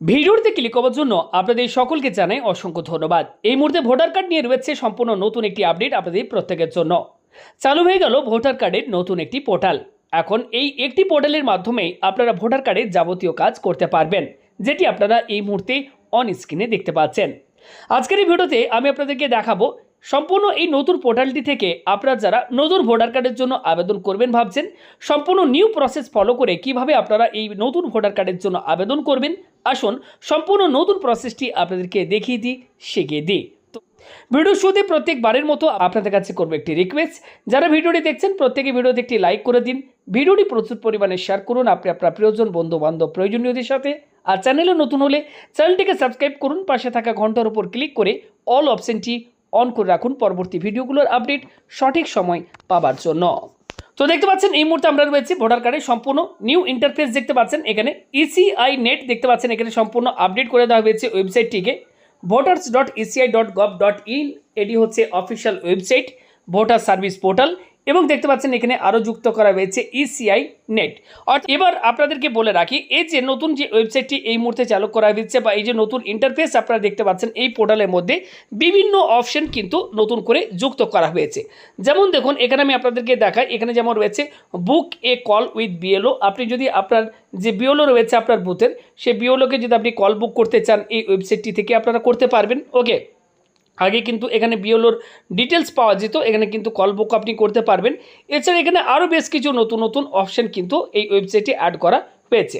ভিডিওতে ক্লিক করার জন্য আপনাদের সকলকে জানাই অসংখ্য ধন্যবাদ। এই মুহূর্তে ভোটার কার্ড নিয়ে রয়েছে সম্পূর্ণ নতুন একটি আপডেট আপনাদের প্রত্যেকের জন্য। চালু হয়ে গেল ভোটার কার্ডের নতুন একটি পোর্টাল এখন এই একটি পোর্টালের মাধ্যমে আপনারা ভোটার কার্ডের যাবতীয় কাজ করতে পারবেন, যেটি আপনারা এই মুহূর্তে অন স্ক্রিনে দেখতে পাচ্ছেন। আজকের এই ভিডিওতে আমি আপনাদেরকে দেখাবো সম্পূর্ণ এই নতুন পোর্টালটি থেকে আপনারা যারা নতুন ভোটার কার্ডের জন্য আবেদন করবেন ভাবছেন, সম্পূর্ণ নিউ প্রসেস ফলো করে কীভাবে আপনারা এই নতুন ভোটার কার্ডের জন্য আবেদন করবেন আসুন, সম্পূর্ণ নতুন প্রসেসটি আপনাদেরকে দেখিয়ে দিই, শিখিয়ে দিই। তো, ভিডিও শুরুতে প্রত্যেকবারের মতো আপনাদের কাছে করব একটি রিকোয়েস্ট যারা ভিডিওটি দেখছেন, প্রত্যেকে ভিডিওতে একটি লাইক করে দিন। ভিডিওটি প্রচুর পরিমাণে শেয়ার করুন আপনি আপনার প্রিয়জন বন্ধু বান্ধব প্রয়োজনীয়দের সাথে। আর চ্যানেলে নতুন হলে চ্যানেলটিকে সাবস্ক্রাইব করুন, পাশে থাকা ঘণ্টার উপর ক্লিক করে অল অপশনটি অন করে রাখুন। পরবর্তী ভিডিওগুলোর আপডেট সঠিক সময় পাবার জন্য। তো দেখতে পাচ্ছেন, এই মুহূর্তে আমরা রয়েছি ভোটার কার্ডে। সম্পূর্ণ নিউ ইন্টারফেস দেখতে পাচ্ছেন এখানে। ইসিআই নেট দেখতে পাচ্ছেন এখানে সম্পূর্ণ আপডেট করে দেওয়া হয়েছে ওয়েবসাইটটিকে voters dot ECI dot gov dot in এটি হচ্ছে official website voter service portal এবং দেখতে পাচ্ছেন এখানে আরও যুক্ত করা হয়েছে ইসিআই নেট অর্থাৎ এবার আপনাদেরকে বলে রাখি, এই যে নতুন যে ওয়েবসাইটটি এই মুহূর্তে চালু করা হয়েছে বা এই যে নতুন ইন্টারফেস আপনারা দেখতে পাচ্ছেন এই পোর্টালের মধ্যে বিভিন্ন অপশন কিন্তু নতুন করে যুক্ত করা হয়েছে। যেমন দেখুন, এখানে আমি আপনাদেরকে দেখাই, এখানে যেমন রয়েছে book a call with BLO আপনি যদি আপনার যে বিওলো রয়েছে আপনার বুথের সেই বিওলোকে যদি আপনি কল বুক করতে চান এই ওয়েবসাইটটি থেকে, আপনারা করতে পারবেন। ওকে আগে কিন্তু এখানে বিওলোর ডিটেলস পাওয়া যেত, এখানে কিন্তু কল বুক আপনি করতে পারবেন। এছাড়া এখানে আরও বেশ কিছু নতুন নতুন অপশন কিন্তু এই ওয়েবসাইটে অ্যাড করা হয়েছে।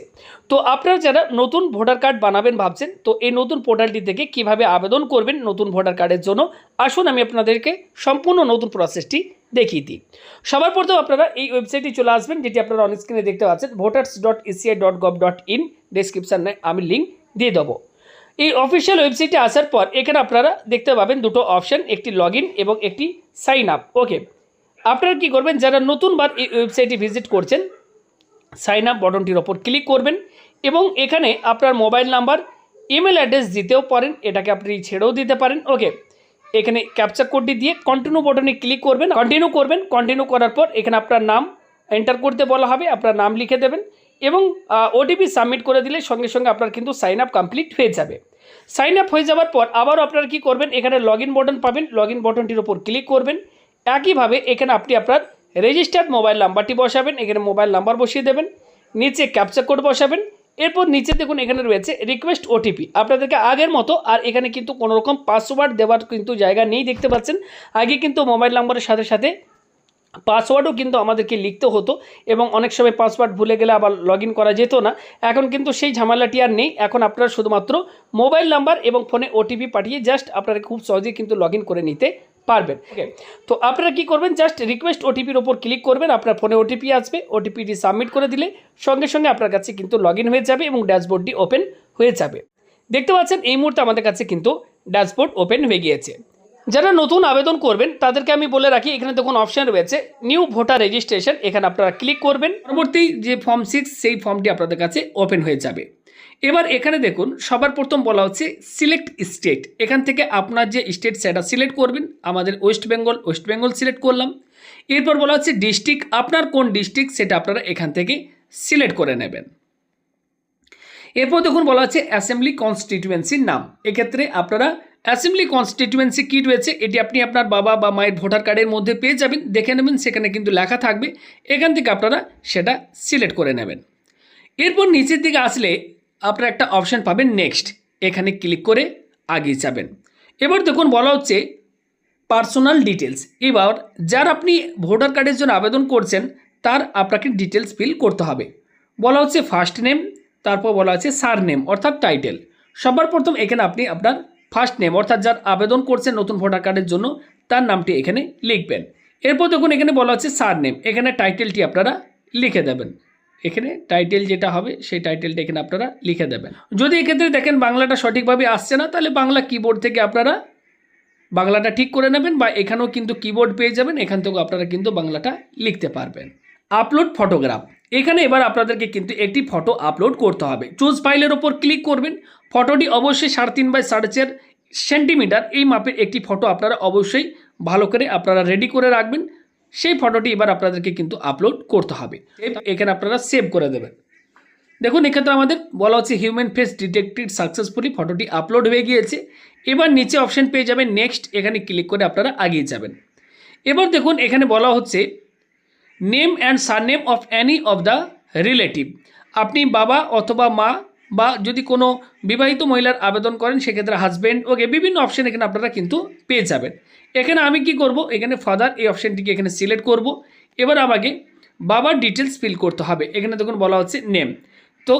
তো আপনারা যারা নতুন ভোটার কার্ড বানাবেন ভাবছেন, তো এই নতুন পোর্টালটি থেকে কীভাবে আবেদন করবেন নতুন ভোটার কার্ডের জন্য, আসুন আমি আপনাদেরকে সম্পূর্ণ নতুন প্রসেসটি দেখিয়ে দিই। সবার প্রথম আপনারা এই ওয়েবসাইটে চলে আসবেন, যেটি আপনারা অন স্ক্রিনে দেখতে পাচ্ছেন voters dot ECI dot gov dot in ডিসক্রিপশানে আমি লিঙ্ক দিয়ে দেবো। এই অফিসিয়াল ওয়েবসাইটে আসার পর এখানে আপনারা দেখতে পাবেন দুটো অপশন একটি লগ এবং একটি সাইন আপ ওকে আপনারা কি করবেন? যারা নতুনবার এই ওয়েবসাইটে ভিজিট করছেন সাইন আপ বটনটির ওপর ক্লিক করবেন এবং এখানে আপনার মোবাইল নাম্বার ইমেল অ্যাড্রেস দিতেও পারেন, এটাকে আপনি ছেড়েও দিতে পারেন। ওকে এখানে ক্যাপচার কোডটি দিয়ে কন্টিনিউ বটনে ক্লিক করবেন। কন্টিনিউ করবেন কন্টিনিউ করার পর এখানে আপনার নাম এন্টার করতে বলা হবে, আপনার নাম লিখে দেবেন। এবং ওটিপি সাবমিট করে দিলে সঙ্গে সঙ্গে আপনার কিন্তু সাইন আপ কমপ্লিট হয়ে যাবে। সাইন আপ হয়ে যাওয়ার পর আবারও আপনারা কী করবেন? এখানে লগ ইন বটন পাবেন। লগ ইন বটনটির ওপর ক্লিক করবেন। একইভাবে এখানে আপনি আপনার রেজিস্টার্ড মোবাইল নাম্বারটি বসাবেন। এখানে মোবাইল নাম্বার বসিয়ে দেবেন। নিচে ক্যাপচার কোড বসাবেন। এরপর নিচে দেখুন এখানে রয়েছে রিকোয়েস্ট ওটিপি আপনাদেরকে আগের মতো আর এখানে কিন্তু কোনো রকম পাসওয়ার্ড দেওয়ার কিন্তু জায়গা নেই, দেখতে পাচ্ছেন। আগে কিন্তু মোবাইল নাম্বারের সাথে সাথে পাসওয়ার্ডও কিন্তু আমাদেরকে লিখতে হতো এবং অনেক সময় পাসওয়ার্ড ভুলে গেলে আবার লগ করা যেত না। এখন কিন্তু সেই ঝামেলাটি আর নেই। এখন আপনারা শুধুমাত্র মোবাইল নাম্বার এবং ফোনে ওটিপি পাঠিয়ে জাস্ট আপনারা খুব সহজেই কিন্তু লগ করে নিতে পারবেন। ওকে তো আপনারা কি করবেন? জাস্ট রিকোয়েস্ট ওটিপির ওপর ক্লিক করবেন। আপনার ফোনে ওটিপি আসবে। ওটিপিটি সাবমিট করে দিলে সঙ্গে সঙ্গে আপনার কাছে কিন্তু লগ হয়ে যাবে এবং ড্যাশবোর্ডটি ওপেন হয়ে যাবে। দেখতে পাচ্ছেন, এই মুহূর্তে আমাদের কাছে কিন্তু ড্যাশবোর্ড ওপেন হয়ে গিয়েছে। যারা নতুন আবেদন করবেন, তাদেরকে আমি বলে রাখি, এখানে দেখুন অপশান রয়েছে নিউ ভোটার রেজিস্ট্রেশন এখানে আপনারা ক্লিক করবেন। পরবর্তী যে ফর্ম সিক্স সেই ফর্মটি আপনাদের কাছে ওপেন হয়ে যাবে। এবার এখানে দেখুন, সবার প্রথম বলা হচ্ছে সিলেক্ট স্টেট এখান থেকে আপনার যে স্টেট সেটা সিলেক্ট করবেন। আমাদের West Bengal West Bengal select করলাম। এরপর বলা হচ্ছে ডিস্ট্রিক্ট আপনার কোন ডিস্ট্রিক্ট সেটা আপনারা এখান থেকে সিলেক্ট করে নেবেন। এরপর দেখুন বলা হচ্ছে অ্যাসেম্বলি কনস্টিটিউয়েন্সির নাম। এক্ষেত্রে আপনারা অ্যাসেম্বলি কনস্টিটুয়েন্সি কী রয়েছে। এটি আপনি আপনার বাবা বা মায়ের ভোটার কার্ডের মধ্যে পেয়ে যাবেন, দেখে নেবেন, সেখানে কিন্তু লেখা থাকবে। এখান থেকে আপনারা সেটা সিলেক্ট করে নেবেন। এরপর নিচের দিকে আসলে আপনারা একটা অপশান পাবেন নেক্সট। এখানে ক্লিক করে আগিয়ে যাবেন। এবার দেখুন বলা হচ্ছে পার্সোনাল ডিটেলস এবার যার আপনি ভোটার কার্ডের জন্য আবেদন করছেন, তার আপনাকে ডিটেলস ফিল করতে হবে। বলা হচ্ছে ফার্স্ট নেম, তারপর বলা হচ্ছে সার নেম অর্থাৎ টাইটেল। সবার প্রথম এখানে আপনি আপনার ফার্স্ট নেম অর্থাৎ যার আবেদন করছেন নতুন ভোটার কার্ডের জন্য, তার নামটি এখানে লিখবেন। এরপর দেখুন, এখানে বলা হচ্ছে সার নেম এখানে টাইটেলটি আপনারা লিখে দেবেন। এখানে টাইটেল যেটা হবে, সেই টাইটেলটা এখানে আপনারা লিখে দেবেন। যদি এক্ষেত্রে দেখেন বাংলাটা সঠিকভাবে আসছে না, তাহলে বাংলা কিবোর্ড থেকে আপনারা বাংলাটা ঠিক করে নেবেন বা এখানেও কিন্তু কিবোর্ড পেয়ে যাবেন, এখান থেকেও আপনারা কিন্তু বাংলাটা লিখতে পারবেন। আপলোড ফটোগ্রাফ এখানে এবার আপনাদেরকে কিন্তু একটি ফটো আপলোড করতে হবে। চুজ ফাইলের ওপর ক্লিক করবেন। ফটোটি অবশ্যই সাড়ে তিন বাই সাড়ে চার সেন্টিমিটার এই মাপের একটি ফটো আপনারা অবশ্যই ভালো করে আপনারা রেডি করে রাখবেন। সেই ফটোটি এবার আপনাদেরকে কিন্তু আপলোড করতে হবে। এখানে আপনারা সেভ করে দেবেন। দেখুন, এক্ষেত্রে আমাদের বলা হচ্ছে হিউম্যান ফেস ডিটেক্টেড সাকসেসফুলি ফটোটি আপলোড হয়ে গিয়েছে। এবার নিচে অপশান পেয়ে যাবেন নেক্সট এখানে ক্লিক করে আপনারা এগিয়ে যাবেন। এবার দেখুন, এখানে বলা হচ্ছে name and surname of any of the relative আপনি বাবা অথবা মা বা যদি কোনো বিবাহিত মহিলার আবেদন করেন, সেক্ষেত্রে হাজব্যান্ড ওকে বিভিন্ন অপশন এখানে আপনারা কিন্তু পেয়ে যাবেন। এখানে আমি কি করব? এখানে ফাদার এই অপশনটিকে এখানে সিলেক্ট করব। এবার আমাকে বাবার ডিটেলস ফিল করতে হবে। এখানে দেখুন বলা হচ্ছে নেম তো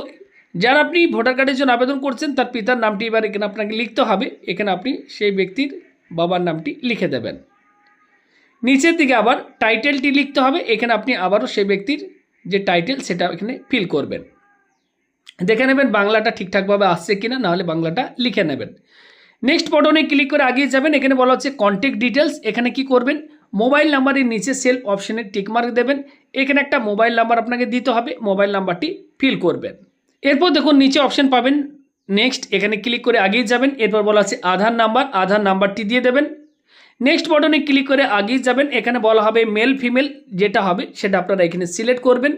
যারা আপনি ভোটার কার্ডের জন্য আবেদন করছেন, তার পিতার নামটি এবার এখানে আপনাকে লিখতে হবে। এখানে আপনি সেই ব্যক্তির বাবার নামটি লিখে দেবেন। নিচের দিকে আবার টাইটেলটি লিখতে হবে, এখানে আপনি আবারও সেই ব্যক্তির যে টাইটেল সেটা এখানে ফিল করবেন। দেখে নেবেন বাংলাটা ঠিকঠাকভাবে আসছে কিনা, নাহলে বাংলাটা লিখে নেবেন। নেক্সট বটনে ক্লিক করে আগিয়ে যাবেন, এখানে বলা হচ্ছে কন্ট্যাক্ট ডিটেলস এখানে কি করবেন? মোবাইল নাম্বারের নিচে সেলফ অপশনে টিকমার্ক দেবেন, এখানে একটা মোবাইল নাম্বার আপনাকে দিতে হবে মোবাইল নাম্বারটি ফিল করবেন। এরপর দেখুন নিচে অপশন পাবেন নেক্সট এখানে ক্লিক করে আগিয়ে যাবেন, এরপর বলা আছে আধার নাম্বার আধার নাম্বারটি দিয়ে দেবেন। নেক্সট বটনে ক্লিক করে আগিয়ে যাবেন। এখানে বলা হবে মেল ফিমেল যেটা হবে সেটা আপনারা এখানে সিলেক্ট করবেন।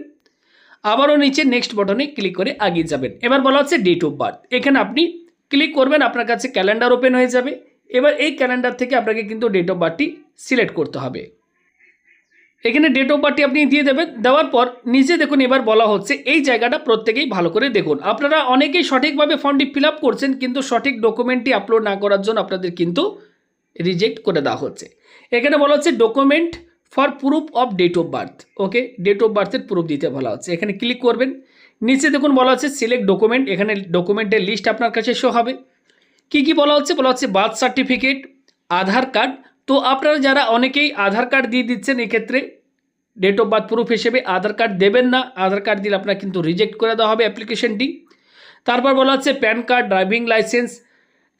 আবারও নিচে নেক্সট বটনে ক্লিক করে আগিয়ে যাবেন। এবার বলা হচ্ছে ডেট অফ বার্থ এখানে আপনি ক্লিক করবেন, আপনার কাছে ক্যালেন্ডার ওপেন হয়ে যাবে। এবার এই ক্যালেন্ডার থেকে আপনাকে কিন্তু ডেট অফ বার্থটি সিলেক্ট করতে হবে। এখানে ডেট অফ বার্থটি আপনি দিয়ে দেবেন। দেওয়ার পর নিচে দেখুন, এবার বলা হচ্ছে এই জায়গাটা প্রত্যেকেই ভালো করে দেখুন। আপনারা অনেকেই সঠিকভাবে ফর্মটি ফিল করছেন, কিন্তু সঠিক ডকুমেন্টটি আপলোড না করার জন্য আপনাদের কিন্তু রিজেক্ট করে দেওয়া হচ্ছে। এখানে বলা হচ্ছে document for proof of date of birth okay date of বার্থের proof দিতে বলা হচ্ছে। এখানে ক্লিক করবেন। নিচে দেখুন বলা হচ্ছে সিলেক্ট ডকুমেন্ট এখানে ডকুমেন্টের লিস্ট আপনার কাছে শো হবে। কি কি বলা হচ্ছে? বলা হচ্ছে বার্থ সার্টিফিকেট আধার কার্ড তো আপনারা যারা অনেকেই আধার কার্ড দিয়ে দিচ্ছেন, এক্ষেত্রে ডেট অফ বার্থ প্রুফ হিসেবে আধার কার্ড দেবেন না। আধার কার্ড দিলে আপনার কিন্তু রিজেক্ট করে দেওয়া হবে অ্যাপ্লিকেশনটি তারপর বলা হচ্ছে PAN card driving licence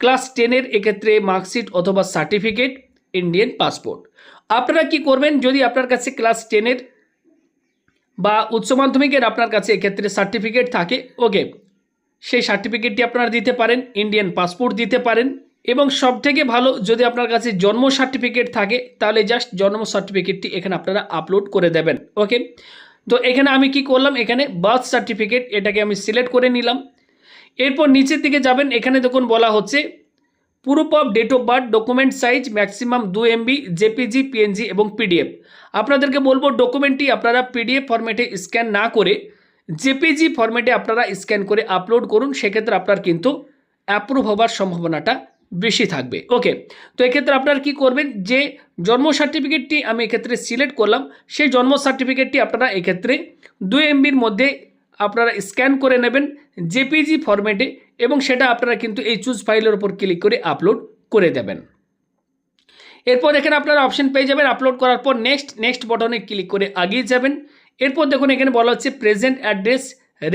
class টেনের এক্ষেত্রে মার্কশিট অথবা সার্টিফিকেট, ইন্ডিয়ান পাসপোর্ট। আপনারা কি করবেন যদি আপনার কাছে ক্লাস টেনের বা উচ্চ মাধ্যমিকের আপনার কাছে এক্ষেত্রে সার্টিফিকেট থাকে, ওকে, সেই সার্টিফিকেটটি আপনারা দিতে পারেন, ইন্ডিয়ান পাসপোর্ট দিতে পারেন। এবং সব থেকে ভালো, যদি আপনার কাছে জন্ম সার্টিফিকেট থাকে, তাহলে জাস্ট জন্ম সার্টিফিকেটটি এখানে আপনারা আপলোড করে দেবেন, ওকে। তো এখানে আমি কি করলাম, এখানে বার্থ সার্টিফিকেট, এটাকে আমি সিলেক্ট করে নিলাম। এরপর নিচের দিকে যাবেন, এখানে দেখুন বলা হচ্ছে proof of date of birth document size maximum দু এমবি জেপিজি পিএনজি এবং পিডিএফ আপনাদেরকে বলব ডকুমেন্টটি আপনারা পিডিএফ ফরম্যাটে স্ক্যান না করে জেপিজি ফরম্যাটে আপনারা স্ক্যান করে আপলোড করুন, সেক্ষেত্রে আপনার কিন্তু অ্যাপ্রুভ হবার সম্ভাবনাটা বেশি থাকবে। ওকে তো এক্ষেত্রে আপনারা কি করবেন, যে জন্ম সার্টিফিকেটটি আমি এক্ষেত্রে সিলেক্ট করলাম, সেই জন্ম সার্টিফিকেটটি আপনারা এক্ষেত্রে দু এমবির মধ্যে আপনারা স্ক্যান করে নেবেন জেপিজি ফরম্যাটে এবং সেটা আপনারা কিন্তু এই চুজ ফাইলের ওপর ক্লিক করে আপলোড করে দেবেন। এরপর এখানে আপনারা অপশন পেয়ে যাবেন। আপলোড করার পর নেক্সট নেক্সট বটনে ক্লিক করে আগিয়ে যাবেন। এরপর দেখুন এখানে বলা হচ্ছে present address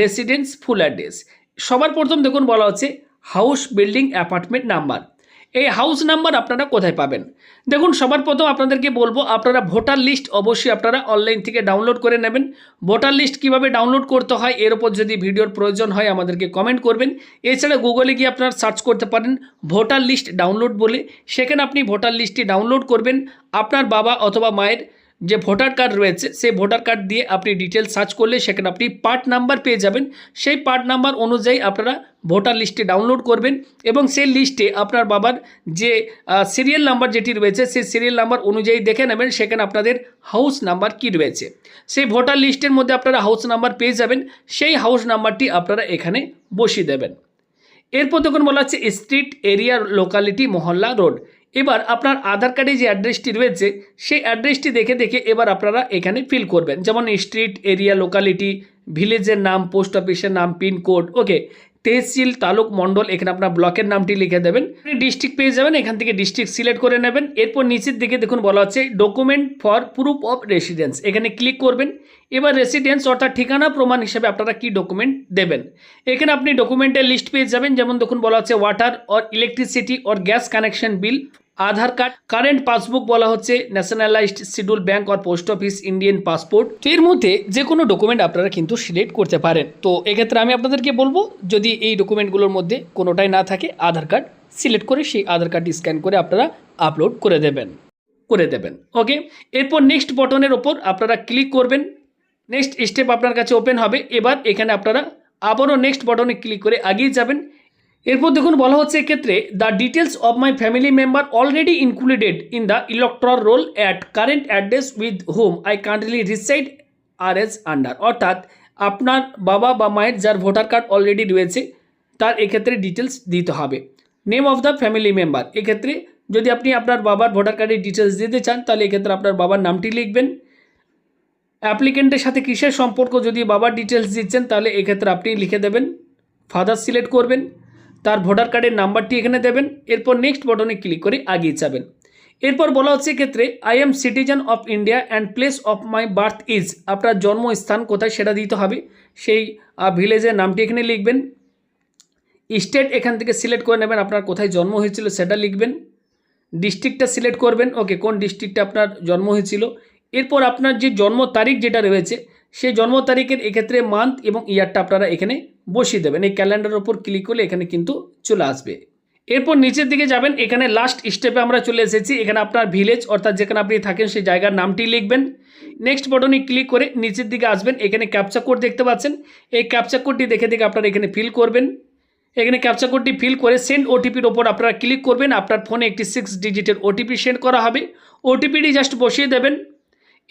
residence full address সবার প্রথম দেখুন বলা হচ্ছে হাউস বিল্ডিং অ্যাপার্টমেন্ট নাম্বার এই হাউস নাম্বার আপনারা কোথায় পাবেন? দেখুন, সবার প্রথম আপনাদেরকে বলব, আপনারা ভোটার লিস্ট অবশ্যই আপনারা অনলাইন থেকে ডাউনলোড করে নেবেন। ভোটার লিস্ট কীভাবে ডাউনলোড করতে হয়, এর উপর যদি ভিডিওর প্রয়োজন হয়, আমাদেরকে কমেন্ট করবেন। এছাড়া গুগলে গিয়ে আপনারা সার্চ করতে পারেন ভোটার লিস্ট ডাউনলোড বলে। সেখানে আপনি ভোটার লিস্টটি ডাউনলোড করবেন। আপনার বাবা অথবা মায়ের যে ভোটার কার্ড রয়েছে, সেই ভোটার কার্ড দিয়ে আপনি ডিটেলস সার্চ করলে সেখানে আপনি পার্ট নাম্বার পেয়ে যাবেন। সেই পার্ট নাম্বার অনুযায়ী আপনারা ভোটার লিস্টে ডাউনলোড করবেন এবং সেই লিস্টে আপনার বাবার যে সিরিয়াল নাম্বার যেটি রয়েছে, সেই সিরিয়াল নাম্বার অনুযায়ী দেখে নেবেন সেখানে আপনাদের হাউস নাম্বার কি রয়েছে। সেই ভোটার লিস্টের মধ্যে আপনারা হাউস নাম্বার পেয়ে যাবেন, সেই হাউস নাম্বারটি আপনারা এখানে বসিয়ে দেবেন। এরপর দেখুন বলা হচ্ছে street area locality mohalla road এবার আপনার আধার কার্ডে যে অ্যাড্রেসটি রয়েছে, সেই অ্যাড্রেসটি দেখে দেখে এবার আপনারা এখানে ফিল করবেন। যেমন স্ট্রিট এরিয়া লোকালিটি ভিলেজের নাম পোস্ট অফিসের নাম পিনকোড ওকে তহসিল তালুক মণ্ডল, এখানে আপনার ব্লকের নামটি লিখে দেবেন। আপনি ডিস্ট্রিক্ট পেয়ে যাবেন, এখান থেকে ডিস্ট্রিক্ট সিলেক্ট করে নেবেন। এরপর নিচের দিকে দেখুন বলা হচ্ছে document for proof of residence এখানে ক্লিক করবেন। এবার রেসিডেন্স অর্থাৎ ঠিকানা প্রমাণ হিসেবে আপনারা কি ডকুমেন্ট দেবেন? এখানে আপনি ডকুমেন্টের লিস্ট পেয়ে যাবেন। যেমন দেখুন বলা হচ্ছে water or electricity or gas connection bill Aadhaar card, current passbook বলা হচ্ছে, nationalised schedule bank or post office, Indian passport. এর মধ্যে যে কোনো ডকুমেন্ট আপনারা কিন্তু সিলেক্ট করতে পারেন। তো এক্ষেত্রে আমি আপনাদেরকে বলব, যদি এই ডকুমেন্টগুলোর মধ্যে কোনোটাই না থাকে, আধার কার্ড, সিলেক্ট করে সেই আধার কার্ডটি স্ক্যান করে আপনারা আপলোড করে দেবেন। করে দেবেন, ওকে? এরপর নেক্সট বটনের ওপর আপনারা ক্লিক করবেন। নেক্সট স্টেপ আপনার কাছে ওপেন হবে। এবার এখানে আপনারা আবারও নেক্সট বাটনে ক্লিক করে আগিয়ে যাবেন। এরপর দেখুন বলা হচ্ছে এক্ষেত্রে the details of my family member already included in the electoral roll at current address with whom I currently reside are as under অর্থাৎ আপনার বাবা বা মায়ের যার ভোটার কার্ড অলরেডি রয়েছে, তার এক্ষেত্রে ডিটেলস দিতে হবে। Name of the family member এক্ষেত্রে যদি আপনি আপনার বাবার ভোটার কার্ডের ডিটেলস দিতে চান, তাহলে এক্ষেত্রে আপনার বাবার নামটি লিখবেন। অ্যাপ্লিকেন্টের সাথে কিসের সম্পর্ক যদি বাবার ডিটেলস দিচ্ছেন, তাহলে এক্ষেত্রে আপনি লিখে দেবেন। ফাদার সিলেক্ট করবেন। তার ভোটার কার্ডের নাম্বারটি এখানে দেবেন, এরপর নেক্সট বটনে ক্লিক করে আগিয়ে যাবেন। এরপর বলা হচ্ছে ক্ষেত্রে I am citizen of India and place of my birth is আপনার জন্মস্থান কোথায় সেটা দিতে হবে। সেই ভিলেজের নামটি এখানে লিখবেন। স্টেট এখান থেকে সিলেক্ট করে নেবেন আপনার কোথায় জন্ম হয়েছিল সেটা লিখবেন। ডিস্ট্রিক্টটা সিলেক্ট করবেন, ওকে, কোন ডিস্ট্রিক্টে আপনার জন্ম হয়েছিল। এরপর আপনার যে জন্ম তারিখ যেটা রয়েছে, সেই জন্ম তারিখের এক্ষেত্রে মান্থ এবং ইয়ারটা আপনারা এখানে বসিয়ে দেবেন। এই ক্যালেন্ডারের ওপর ক্লিক করলে এখানে কিন্তু চলে আসবে। এরপর নিচের দিকে যাবেন। এখানে লাস্ট স্টেপে আমরা চলে এসেছি। এখানে আপনার ভিলেজ অর্থাৎ যেখানে আপনি থাকেন সেই জায়গার নামটি লিখবেন। নেক্সট বটনে ক্লিক করে নিচের দিকে আসবেন। এখানে ক্যাপচা কোড দেখতে পাচ্ছেন। এই ক্যাপচা কোডটি দেখে দেখে আপনারা এখানে ফিল করবেন। এখানে ক্যাপচা কোডটি ফিল করে সেন্ড ওটিপির ওপর আপনারা ক্লিক করবেন। আপনার ফোনে একটি সিক্স ডিজিটের ওটিপি সেন্ড করা হবে। ওটিপিটি জাস্ট বসিয়ে দেবেন।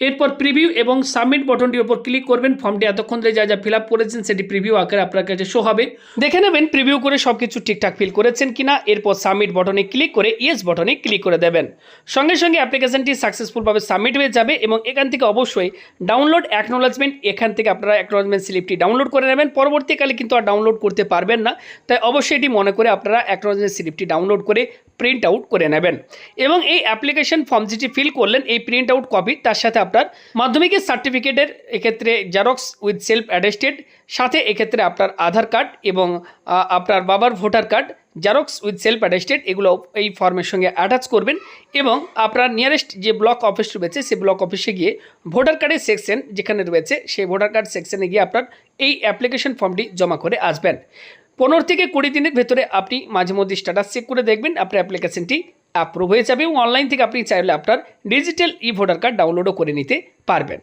এরপর প্রিভিউ এবং সাবমিট বটনটির উপর ক্লিক করবেন ফর্মটি এতক্ষণ ধরে যা যা ফিল আপ করেছেন সেটি প্রিভিউ আকারে আপনার কাছে শো হবে। দেখে নেবেন প্রিভিউ করে সব কিছু ঠিকঠাক ফিল করেছেন কিনা, এরপর সাবমিট বটনে ক্লিক করে ইয়েস বটনে ক্লিক করে দেবেন। সঙ্গে সঙ্গে অ্যাপ্লিকেশনটি সাকসেসফুলভাবে সাবমিট হয়ে যাবে এবং এখান থেকে অবশ্যই ডাউনলোড অ্যাকনোলজমেন্ট এখান থেকে আপনারা অ্যাকনোলজমেন্ট স্লিপটি ডাউনলোড করে নেবেন। পরবর্তীকালে কিন্তু আর ডাউনলোড করতে পারবেন না, তাই অবশ্যই এটি মনে করে আপনারা অ্যাকনোলজমেন্ট স্লিপটি ডাউনলোড করে প্রিন্ট আউট করে নেবেন। এবং এই অ্যাপ্লিকেশন ফর্ম যেটি ফিল করলেন, এই প্রিন্ট আউট কপি তার সাথে আপনার মাধ্যমিকের সার্টিফিকেটের এক্ষেত্রে জেরক্স উইথ সেলফ অ্যাটেস্টেড সাথে এক্ষেত্রে আপনার আধার কার্ড এবং আপনার বাবার voter card xerox with self attested এগুলো এই ফর্মের সঙ্গে অ্যাটাচ করবেন এবং আপনার নিয়ারেস্ট যে ব্লক অফিস রয়েছে, সেই ব্লক অফিসে গিয়ে ভোটার কার্ডের সেকশন যেখানে রয়েছে, সেই ভোটার কার্ড সেকশনে গিয়ে আপনার এই অ্যাপ্লিকেশন ফর্মটি জমা করে আসবেন। পনেরো থেকে কুড়ি দিনের ভেতরে আপনি মাঝে মধ্যে স্ট্যাটাস চেক করে দেখবেন, আপনার অ্যাপ্লিকেশনটি অ্যাপ্রুভ হয়ে যাবে এবং অনলাইন থেকে আপনি চাইলে আপনার ডিজিটাল ই ভোটার কার্ড ডাউনলোডও করে নিতে পারবেন।